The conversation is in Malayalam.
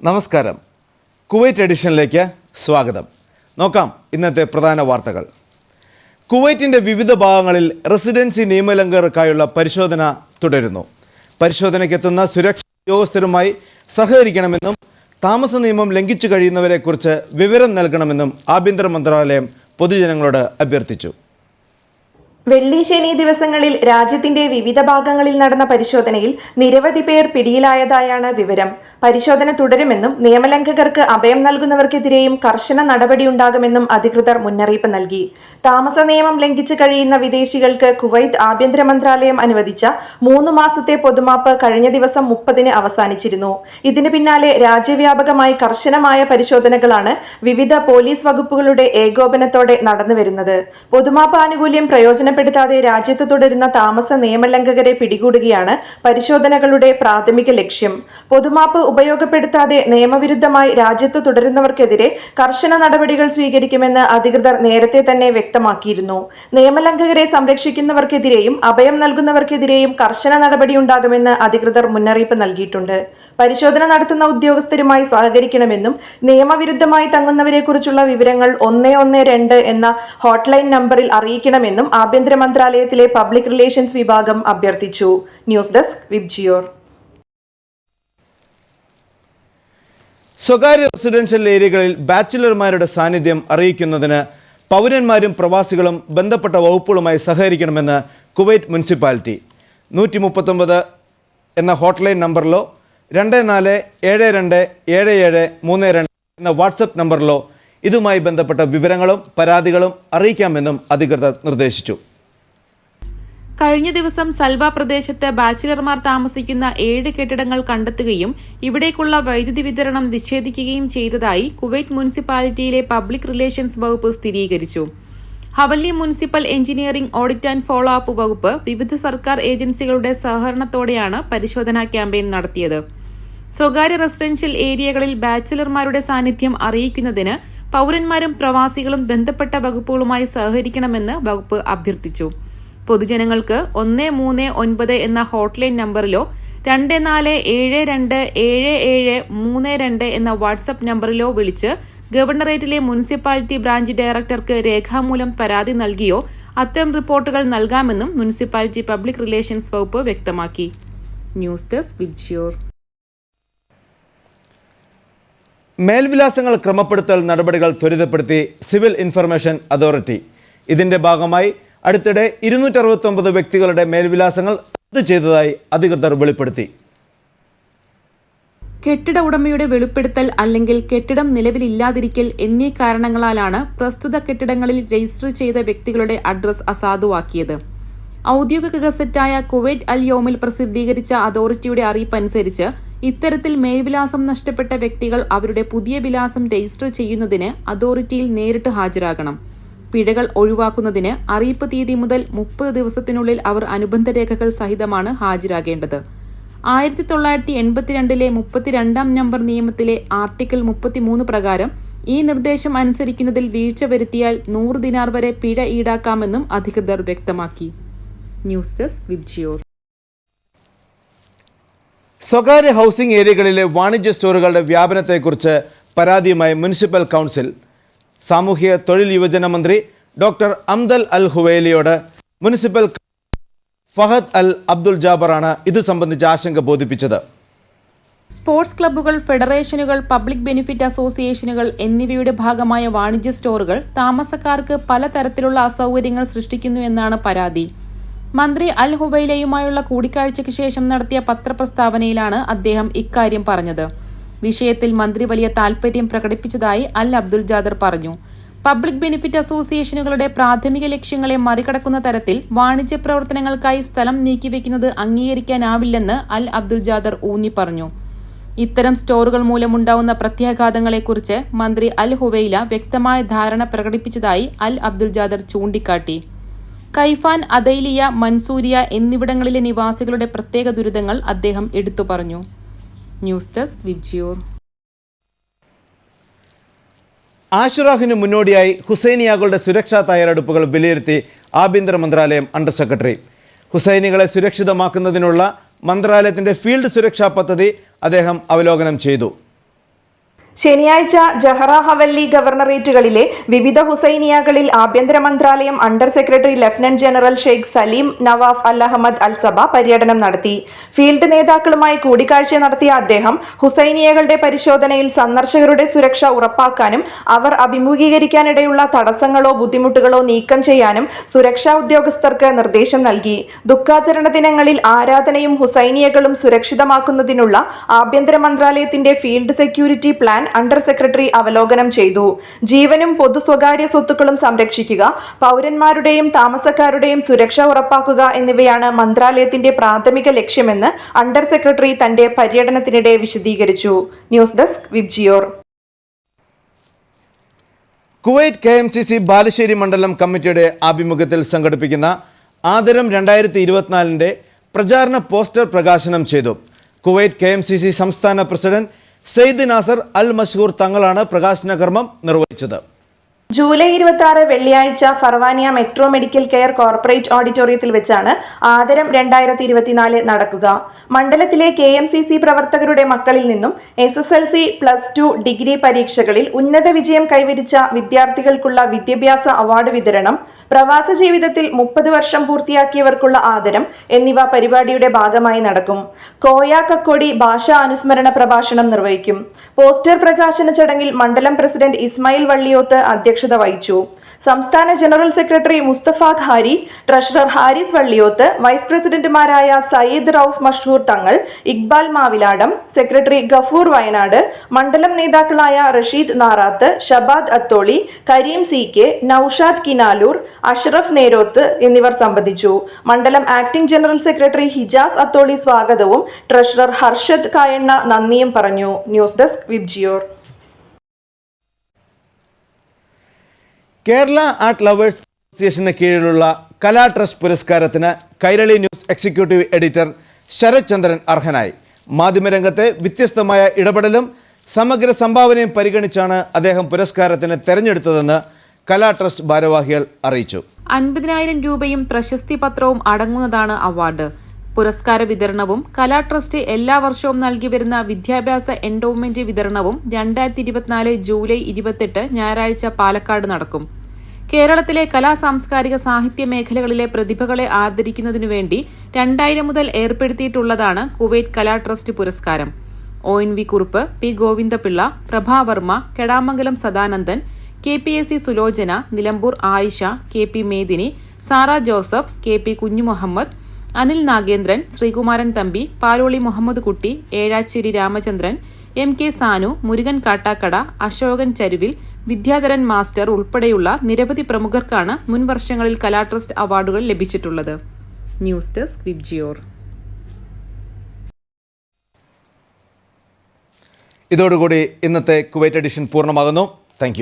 നമസ്കാരം. കുവൈറ്റ് എഡിഷനിലേക്ക് സ്വാഗതം. നോക്കാം ഇന്നത്തെ പ്രധാന വാർത്തകൾ. കുവൈറ്റിന്റെ വിവിധ ഭാഗങ്ങളിൽ റെസിഡൻസി നിയമലംഘകർക്കായുള്ള പരിശോധന തുടരുന്നു. പരിശോധനയ്ക്കെത്തുന്ന സുരക്ഷാ ഉദ്യോഗസ്ഥരുമായി സഹകരിക്കണമെന്നും താമസ നിയമം ലംഘിച്ചു കഴിയുന്നവരെക്കുറിച്ച് വിവരം നൽകണമെന്നും ആഭ്യന്തര മന്ത്രാലയം പൊതുജനങ്ങളോട് അഭ്യർത്ഥിച്ചു. വെള്ളി ശനി ദിവസങ്ങളിൽ രാജ്യത്തിന്റെ വിവിധ ഭാഗങ്ങളിൽ നടന്ന പരിശോധനയിൽ നിരവധി പേർ പിടിയിലായതായാണ് വിവരം. പരിശോധന തുടരുമെന്നും നിയമലംഘകർക്ക് അഭയം നൽകുന്നവർക്കെതിരെയും കർശന നടപടിയുണ്ടാകുമെന്നും അധികൃതർ മുന്നറിയിപ്പ് നൽകി. താമസ നിയമം ലംഘിച്ചു കഴിയുന്ന വിദേശികൾക്ക് കുവൈത്ത് ആഭ്യന്തര മന്ത്രാലയം അനുവദിച്ച മൂന്ന് മാസത്തെ പൊതുമാപ്പ് കഴിഞ്ഞ ദിവസം മുപ്പതിന് അവസാനിച്ചിരുന്നു. ഇതിന് പിന്നാലെ രാജ്യവ്യാപകമായി കർശനമായ പരിശോധനകളാണ് വിവിധ പോലീസ് വകുപ്പുകളുടെ ഏകോപനത്തോടെ നടന്നുവരുന്നത്. പൊതുമാപ്പ് ആനുകൂല്യം പ്രയോജനപ്പെടുത്താതെ രാജ്യത്ത് തുടരുന്ന താമസ നിയമലംഘകരെ പിടികൂടുകയാണ് പരിശോധനകളുടെ പ്രാഥമിക ലക്ഷ്യം. പൊതുമാപ്പ് ഉപയോഗപ്പെടുത്താതെ നിയമവിരുദ്ധമായി രാജ്യത്ത് തുടരുന്നവർക്കെതിരെ കർശന നടപടികൾ സ്വീകരിക്കുമെന്ന് അധികൃതർ നേരത്തെ തന്നെ വ്യക്തമാക്കിയിരുന്നു. നിയമലംഘകരെ സംരക്ഷിക്കുന്നവർക്കെതിരെയും അഭയം നൽകുന്നവർക്കെതിരെയും കർശന നടപടിയുണ്ടാകുമെന്ന് അധികൃതർ മുന്നറിയിപ്പ് നൽകിയിട്ടുണ്ട്. പരിശോധന നടത്തുന്ന ഉദ്യോഗസ്ഥരുമായി സഹകരിക്കണമെന്നും നിയമവിരുദ്ധമായി തങ്ങുന്നവരെക്കുറിച്ചുള്ള വിവരങ്ങൾ ഒന്ന് ഒന്ന് രണ്ട് എന്ന ഹോട്ട്ലൈൻ നമ്പറിൽ അറിയിക്കണമെന്നും ആഭ്യന്തര മന്ത്രാലയത്തിലെ പബ്ലിക് റിലേഷൻസ് വിഭാഗം അഭ്യർത്ഥിച്ചു. ന്യൂസ് ഡെസ്ക് വിബ്ജിയോർ സ്വകാര്യ റെസിഡൻഷ്യൽ ഏരിയകളിൽ ബാച്ചിലർമാരുടെ സാന്നിധ്യം അറിയിക്കുന്നതിന് പൗരന്മാരും പ്രവാസികളും ബന്ധപ്പെട്ട വകുപ്പുകളുമായി സഹകരിക്കണമെന്ന് കുവൈറ്റ് മുനിസിപ്പാലിറ്റി. നൂറ്റി മുപ്പത്തൊമ്പത് എന്ന ഹോട്ട്ലൈൻ നമ്പറിലോ രണ്ട് നാല് ഏഴ് രണ്ട് ഏഴ് ഏഴ് മൂന്ന് രണ്ട് എന്ന വാട്സപ്പ് നമ്പറിലോ ഇതുമായി ബന്ധപ്പെട്ട വിവരങ്ങളും പരാതികളും അറിയിക്കാമെന്നും അധികൃതർ നിർദ്ദേശിച്ചു. കഴിഞ്ഞ ദിവസം സൽവ പ്രദേശത്ത് ബാച്ചിലർമാർ താമസിക്കുന്ന ഏഴ് കെട്ടിടങ്ങൾ കണ്ടെത്തുകയും ഇവിടേക്കുള്ള വൈദ്യുതി വിതരണം വിച്ഛേദിക്കുകയും ചെയ്തതായി കുവൈറ്റ് മുനിസിപ്പാലിറ്റിയിലെ പബ്ലിക് റിലേഷൻസ് വകുപ്പ് സ്ഥിരീകരിച്ചു. Hawalli municipal engineering audit and follow up വകുപ്പ് വിവിധ സർക്കാർ ഏജൻസികളുടെ സഹകരണത്തോടെയാണ് പരിശോധനാ ക്യാമ്പയിൻ നടത്തിയത്. സ്വകാര്യ റെസിഡൻഷ്യൽ ഏരിയകളിൽ ബാച്ചിലർമാരുടെ സാന്നിധ്യം അറിയിക്കുന്നതിന് പൌരന്മാരും പ്രവാസികളും ബന്ധപ്പെട്ട വകുപ്പുകളുമായി സഹകരിക്കണമെന്ന് വകുപ്പ് അഭ്യർത്ഥിച്ചു. പൊതുജനങ്ങൾക്ക് ഒന്ന് മൂന്ന് ഒൻപത് എന്ന ഹോട്ട്ലൈൻ നമ്പറിലോ രണ്ട് നാല് ഏഴ് രണ്ട് ഏഴ് ഏഴ് മൂന്ന് രണ്ട് എന്ന വാട്സപ്പ് നമ്പറിലോ വിളിച്ച് ഗവർണറേറ്റിലെ മുനിസിപ്പാലിറ്റി ബ്രാഞ്ച് ഡയറക്ടർക്ക് രേഖാമൂലം പരാതി നൽകിയോ അത്തരം റിപ്പോർട്ടുകൾ നൽകാമെന്നും മുനിസിപ്പാലിറ്റി പബ്ലിക് റിലേഷൻസ് വകുപ്പ് വ്യക്തമാക്കി. News desk VIBGYOR. മേൽവിലാസങ്ങൾ ക്രമപ്പെടുത്തൽ നടപടികൾ ത്വരിതപ്പെടുത്തി സിവിൽ ഇൻഫർമേഷൻ അതോറിറ്റി. ഇതിന്റെ ഭാഗമായി അടുത്തിടെ ഇരുന്നൂറ്ററുപത്തൊമ്പത് വ്യക്തികളുടെ മേൽവിലാസങ്ങൾ റദ്ദ് ചെയ്തതായി അധികൃതർ വെളിപ്പെടുത്തി. കെട്ടിട ഉടമയുടെ വെളിപ്പെടുത്തൽ അല്ലെങ്കിൽ കെട്ടിടം നിലവിലില്ലാതിരിക്കൽ എന്നീ കാരണങ്ങളാലാണ് പ്രസ്തുത കെട്ടിടങ്ങളിൽ രജിസ്റ്റർ ചെയ്ത വ്യക്തികളുടെ അഡ്രസ് അസാധുവാക്കിയത്. ഔദ്യോഗിക ഗസറ്റായ കുവൈറ്റ് അൽ യോമിൽ പ്രസിദ്ധീകരിച്ച അതോറിറ്റിയുടെ അറിയിപ്പ് അനുസരിച്ച് ഇത്തരത്തിൽ മേൽവിലാസം നഷ്ടപ്പെട്ട വ്യക്തികൾ അവരുടെ പുതിയ വിലാസം രജിസ്റ്റർ ചെയ്യുന്നതിന് അതോറിറ്റിയിൽ നേരിട്ട് ഹാജരാകണം. പിഴകൾ ഒഴിവാക്കുന്നതിന് അറിയിപ്പ് തീയതി മുതൽ മുപ്പത് ദിവസത്തിനുള്ളിൽ അവർ അനുബന്ധ രേഖകൾ സഹിതമാണ് ഹാജരാകേണ്ടത്. ആയിരത്തി തൊള്ളായിരത്തി എൺപത്തിരണ്ടിലെ മുപ്പത്തിരണ്ടാം നമ്പർ നിയമത്തിലെ ആർട്ടിക്കിൾ മുപ്പത്തിമൂന്ന് പ്രകാരം ഈ നിർദ്ദേശം അനുസരിക്കുന്നതിൽ വീഴ്ച വരുത്തിയാൽ നൂറ് ദിനാർ വരെ പിഴ ഈടാക്കാമെന്നും അധികൃതർ വ്യക്തമാക്കി. News desk VIBGYOR. സ്വകാര്യ ഹൗസിംഗ് ഏരിയകളിലെ വാണിജ്യ സ്റ്റോറുകളുടെ വ്യാപനത്തെക്കുറിച്ച് പരാതിയുമായി മുനിസിപ്പൽ കൗൺസിൽ സാമൂഹ്യ തൊഴിൽ യുവജന മന്ത്രി ഡോക്ടർ അംദൽ അൽ ഹുവേലിയോട് മുനിസിപ്പൽ ഫഹദ് അൽ അബ്ദുൽ ജാബറാണ് ഇത് സംബന്ധിച്ച് ആശങ്ക ബോധിപ്പിച്ചത്. സ്പോർട്സ് ക്ലബ്ബുകൾ ഫെഡറേഷനുകൾ പബ്ലിക് ബെനിഫിറ്റ് അസോസിയേഷനുകൾ എന്നിവയുടെ ഭാഗമായ വാണിജ്യ സ്റ്റോറുകൾ താമസക്കാർക്ക് പലതരത്തിലുള്ള അസൗകര്യങ്ങൾ സൃഷ്ടിക്കുന്നു എന്നാണ് പരാതി. മന്ത്രി അൽ ഹുബൈലയുമായുള്ള കൂടിക്കാഴ്ചയ്ക്ക് ശേഷം നടത്തിയ പത്രപ്രസ്താവനയിലാണ് അദ്ദേഹം ഇക്കാര്യം പറഞ്ഞത്. വിഷയത്തിൽ മന്ത്രി വലിയ താൽപര്യം പ്രകടിപ്പിച്ചതായി അൽ അബ്ദുൽ ജാദർ പറഞ്ഞു. പബ്ലിക് ബെനിഫിറ്റ് അസോസിയേഷനുകളുടെ പ്രാഥമിക ലക്ഷ്യങ്ങളെ മറികടക്കുന്ന തരത്തിൽ വാണിജ്യ പ്രവർത്തനങ്ങൾക്കായി സ്ഥലം നീക്കിവെക്കുന്നത് അംഗീകരിക്കാനാവില്ലെന്ന് അൽ അബ്ദുൽ ജാദർ ഊന്നി പറഞ്ഞു. ഇത്തരം സ്റ്റോറുകൾ മൂലമുണ്ടാവുന്ന പ്രത്യാഘാതങ്ങളെക്കുറിച്ച് മന്ത്രി അൽ ഹുവൈല വ്യക്തമായ ധാരണ പ്രകടിപ്പിച്ചതായി അൽ അബ്ദുൽ ജാദർ ചൂണ്ടിക്കാട്ടി. കൈഫാൻ അദൈലിയ മൻസൂരിയ എന്നിവിടങ്ങളിലെ നിവാസികളുടെ പ്രത്യേക ദുരിതങ്ങൾ അദ്ദേഹം എടുത്തു പറഞ്ഞു. ന്യൂസ് ഡെസ്ക് വിജിയൂർ ആഷുറാഹിന് മുന്നോടിയായി ഹുസൈനിയാകളുടെ സുരക്ഷാ തയ്യാറെടുപ്പുകൾ വിലയിരുത്തി ആഭ്യന്തര മന്ത്രാലയം അണ്ടർ സെക്രട്ടറി. ഹുസൈനികളെ സുരക്ഷിതമാക്കുന്നതിനുള്ള മന്ത്രാലയത്തിന്റെ ഫീൽഡ് സുരക്ഷാ പദ്ധതി അദ്ദേഹം അവലോകനം ചെയ്തു. ശനിയാഴ്ച ജഹറ ഹവല്ലി ഗവർണറേറ്റുകളിലെ വിവിധ ഹുസൈനിയകളിൽ ആഭ്യന്തര മന്ത്രാലയം under secretary lieutenant general Sheikh Salem Nawaf Al Ahmad Al Sabah പര്യടനം നടത്തി. ഫീൽഡ് നേതാക്കളുമായി കൂടിക്കാഴ്ച നടത്തിയ അദ്ദേഹം ഹുസൈനിയകളുടെ പരിശോധനയിൽ സന്ദർശകരുടെ സുരക്ഷ ഉറപ്പാക്കാനും അവർ അഭിമുഖീകരിക്കാനിടയുള്ള തടസ്സങ്ങളോ ബുദ്ധിമുട്ടുകളോ നീക്കം ചെയ്യാനും സുരക്ഷാ ഉദ്യോഗസ്ഥർക്ക് നിർദ്ദേശം നൽകി. ദുഃഖാചരണ ദിനങ്ങളിൽ ആരാധനയും ഹുസൈനിയകളും സുരക്ഷിതമാക്കുന്നതിനുള്ള ആഭ്യന്തര മന്ത്രാലയത്തിന്റെ field security plan under secretary അവലോകനം ചെയ്തു. ജീവനും പൊതു സ്വകാര്യ സ്വത്തുക്കളും സംരക്ഷിക്കുക പൗരന്മാരുടെയും താമസക്കാരുടെയും സുരക്ഷ ഉറപ്പാക്കുക എന്നിവയാണ് മന്ത്രാലയത്തിന്റെ പ്രാഥമിക ലക്ഷ്യമെന്ന് അണ്ടർ സെക്രട്ടറി തന്റെ പര്യടനത്തിനിടെ വിശദീകരിച്ചു. News desk VIBGYOR Kuwait K M C C Balussery മണ്ഡലം കമ്മിറ്റിയുടെ ആഭിമുഖ്യത്തിൽ സംഘടിപ്പിക്കുന്ന ആദരം രണ്ടായിരത്തി ഇരുപത്തിനാലിന്റെ പ്രചാരണ പോസ്റ്റർ പ്രകാശനം ചെയ്തു. കുവൈറ്റ് കെ സംസ്ഥാന പ്രസിഡന്റ് സെയ്ദ് നാസർ അൽ മഷൂർ തങ്ങളാണ് പ്രകാശന കർമ്മം നിർവഹിച്ചത്. ജൂലൈ ഇരുപത്തി ആറ് വെള്ളിയാഴ്ച Farwaniya metro medical care corporate ഓഡിറ്റോറിയത്തിൽ വെച്ചാണ് ആദരം രണ്ടായിരത്തി ഇരുപത്തിനാല് നടക്കുക. മണ്ഡലത്തിലെ കെ എം സി സി പ്രവർത്തകരുടെ മക്കളിൽ നിന്നും S S L C plus two degree പരീക്ഷകളിൽ ഉന്നത വിജയം കൈവരിച്ച വിദ്യാർത്ഥികൾക്കുള്ള വിദ്യാഭ്യാസ അവാർഡ് വിതരണം പ്രവാസ ജീവിതത്തിൽ മുപ്പത് വർഷം പൂർത്തിയാക്കിയവർക്കുള്ള ആദരം എന്നിവ പരിപാടിയുടെ ഭാഗമായി നടക്കും. കോയ കക്കോടി ഭാഷാ അനുസ്മരണ പ്രഭാഷണം നിർവഹിക്കും. പോസ്റ്റർ പ്രകാശന ചടങ്ങിൽ മണ്ഡലം പ്രസിഡന്റ് ഇസ്മായിൽ വള്ളിയോത്ത് അധ്യക്ഷത വഹിച്ചു. സംസ്ഥാന general secretary Mustafa Khari treasurer Haris Valliyoth vice പ്രസിഡന്റുമാരായ സയ്യിദ് റൌഫ് മഷൂർ തങ്ങൾ ഇക്ബാൽ മാവിലാടം സെക്രട്ടറി ഗഫൂർ വയനാട് മണ്ഡലം നേതാക്കളായ റഷീദ് നാറാത്ത് ഷബാദ് അത്തോളി കരീം സി കെ നൌഷാദ് കിനാലൂർ അഷ്റഫ് നേരോത്ത് എന്നിവർ സംബന്ധിച്ചു. മണ്ഡലം acting general secretary Hijas Atholi സ്വാഗതവും ട്രഷറർ ഹർഷദ് കായണ്ണ നന്ദിയും പറഞ്ഞു. News desk VIBGYOR. Kerala art lovers അസോസിയേഷന് കീഴിലുള്ള കലാ ട്രസ്റ്റ് പുരസ്കാരത്തിന് Kairali news executive editor Sarath Chandran അർഹനായി. മാധ്യമരംഗത്തെ വ്യത്യസ്തമായ ഇടപെടലും സമഗ്ര സംഭാവനയും പരിഗണിച്ചാണ് അദ്ദേഹം പുരസ്കാരത്തിന് തെരഞ്ഞെടുത്തതെന്ന് കലാ ട്രസ്റ്റ് ഭാരവാഹികൾ അറിയിച്ചു. അൻപതിനായിരം രൂപയും പ്രശസ്തി പത്രവും അടങ്ങുന്നതാണ് അവാർഡ്. പുരസ്കാര വിതരണവും കലാ ട്രസ്റ്റ് എല്ലാ വർഷവും നൽകി വരുന്ന വിദ്യാഭ്യാസ എൻഡോവ്മെന്റ് വിതരണവും രണ്ടായിരത്തി ഇരുപത്തിനാല് ജൂലൈ ഇരുപത്തെട്ട് ഞായറാഴ്ച പാലക്കാട് നടക്കും. കേരളത്തിലെ കലാ സാംസ്കാരിക സാഹിത്യ മേഖലകളിലെ പ്രതിഭകളെ ആദരിക്കുന്നതിനു വേണ്ടി രണ്ടായിരം മുതൽ ഏർപ്പെടുത്തിയിട്ടുള്ളതാണ് കുവൈറ്റ് കലാ ട്രസ്റ്റ് പുരസ്കാരം. O N V Kurup P Govinda Pillai Prabha Varma Kedamangalam Sadanandan K P S C Sulochana Nilambur Ayisha K P Medini Sara Joseph K P Kunjumuhammad Anil Nagendran Sreekumaran Thampi Paloli Muhammad Kutty Ezhacherry Ramachandran M K Sanu Murukan Kattakada Asokan Charuvil Vidyadharan master ഉൾപ്പെടെയുള്ള നിരവധി പ്രമുഖർക്കാണ് മുൻവർഷങ്ങളിൽ കലാട്രസ്റ്റ് കലാ ട്രസ്റ്റ് അവാർഡുകൾ ലഭിച്ചിട്ടുള്ളത്. ന്യൂസ് ഡെസ്ക് വിബ്ജിയോർ ഇതോടുകൂടി ഇന്നത്തെ കുവൈറ്റ് എഡിഷൻ പൂർണമാകുന്നു. താങ്ക്